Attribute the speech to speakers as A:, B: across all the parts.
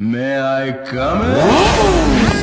A: May I come in?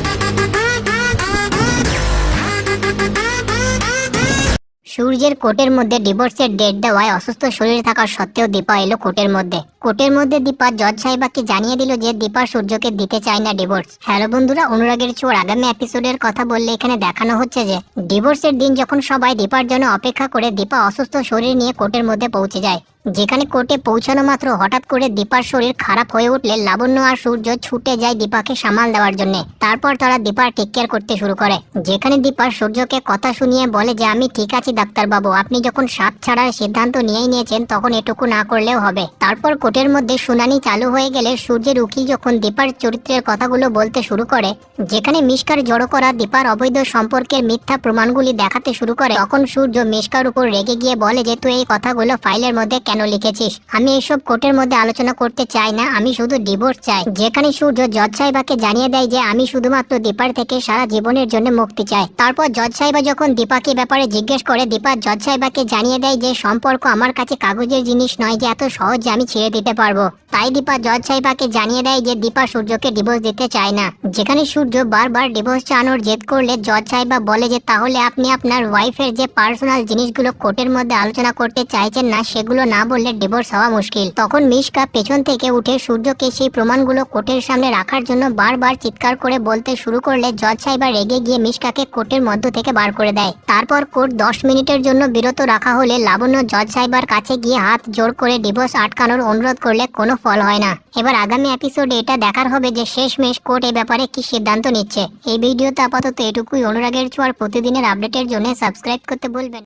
B: সূর্যের কোটের মধ্যে ডিভোর্সের ডেট দেওয়ায় অসুস্থ শরীর থাকা সত্ত্বেও দীপা এলো কোটের মধ্যে কোটের মধ্যে দীপা জজ সাহেবাকে জানিয়ে দিল যে দীপা সূর্যকে দিতে চায় না ডিভোর্স। হ্যালো বন্ধুরা, অনুরাগের চোর আগামী এপিসোডের কথা বললে এখানে দেখানো হচ্ছে যে ডিভোর্সের দিন যখন সবাই দীপার জন্য অপেক্ষা করে দীপা অসুস্থ শরীর নিয়ে কোর্টের মধ্যে পৌঁছে যায়। যেখানে কোর্টে পৌঁছানো মাত্র হঠাৎ করে দীপার শরীর খারাপ হয়ে উঠলে লাবণ্য আর সূর্য ছুটে যায় দীপাকে সামাল দেওয়ার জন্য। তারপর তারা দীপার টেক কেয়ার করতে শুরু করে। যেখানে দীপা সূর্যকে কথা শুনিয়ে বলে যে, আমি ঠিক আছি ডাক্তারবাবু, আপনি যখন সাপ ছাড়ার সিদ্ধান্ত নিয়েই নিয়েছেন, তখন এটুকু না করলেও হবে। তারপর কোর্টের মধ্যে শুনানি চালু হয়ে গেলে সূর্যের উকিল যখন দীপার চরিত্রের কথাগুলো বলতে শুরু করে, যেখানে মিষ্কার জড়ো করা দীপার অবৈধ সম্পর্কের মিথ্যা প্রমাণগুলি দেখাতে শুরু করে, তখন সূর্য মিষ্কার উপর রেগে গিয়ে বলে যে, তুই এই কথাগুলো ফাইলের মধ্যে কেন লিখেছিস? আমি এইসব কোর্টের মধ্যে আলোচনা করতে চাই না, আমি শুধু ডিভোর্স চাই। যেখানে সূর্য জজ সাহেবাকে জানিয়ে দেয় যে, আমি শুধুমাত্র দীপার থেকে সারা জীবনের জন্য মুক্তি চাই। তারপর জজ সাহেবা যখন দীপাকে ব্যাপারে জিজ্ঞেস করে, দীপা জজ সাহেবাকে জানিয়ে দেয় যে, সম্পর্ক আমার কাছে কাগজের জিনিস নয় যে, এত সহজে আমি ছেড়ে দিতে পারব। তাই দীপা জজ সাহেবাকে জানিয়ে দেয় যে দীপা সূর্যকে ডিভোর্স দিতে চায় না। যেখানে সূর্য বারবার ডিভোর্স চানোর জেদ করলে জজ সাহেবা বলে যে, তাহলে আপনি আপনার ওয়াইফের যে পার্সোনাল জিনিসগুলো কোর্টের মধ্যে আলোচনা করতে চাইছেন না, সেগুলো না বললে ডিভোর্স হওয়া মুশকিল। তখন মিশকা পেছন থেকে উঠে সূর্যকে সেই প্রমাণগুলো কোর্টের সামনে রাখার জন্য বারবার চিৎকার করে বলতে শুরু করলে জজ সাহেবা রেগে গিয়ে মিশকাকে কোর্টের মধ্য থেকে বার করে দেয়। তারপর কোর্ট দশ মিনিটের জন্য বিরত রাখা হলে লাবণ্য জজ সাহেবার কাছে গিয়ে হাত জোর করে ডিভোর্স আটকানোর অনুরোধ করলে কোনো ফল হয় না। এবার আগামী এপিসোডে এটা দেখার হবে যে শেষমেশ কোর্ট এ ব্যাপারে কি সিদ্ধান্ত নিচ্ছে। এই ভিডিওতে আপাতত এটুকুই। অনুরাগের ছোঁয়ার প্রতিদিনের আপডেটের জন্য সাবস্ক্রাইব করতে বলবেন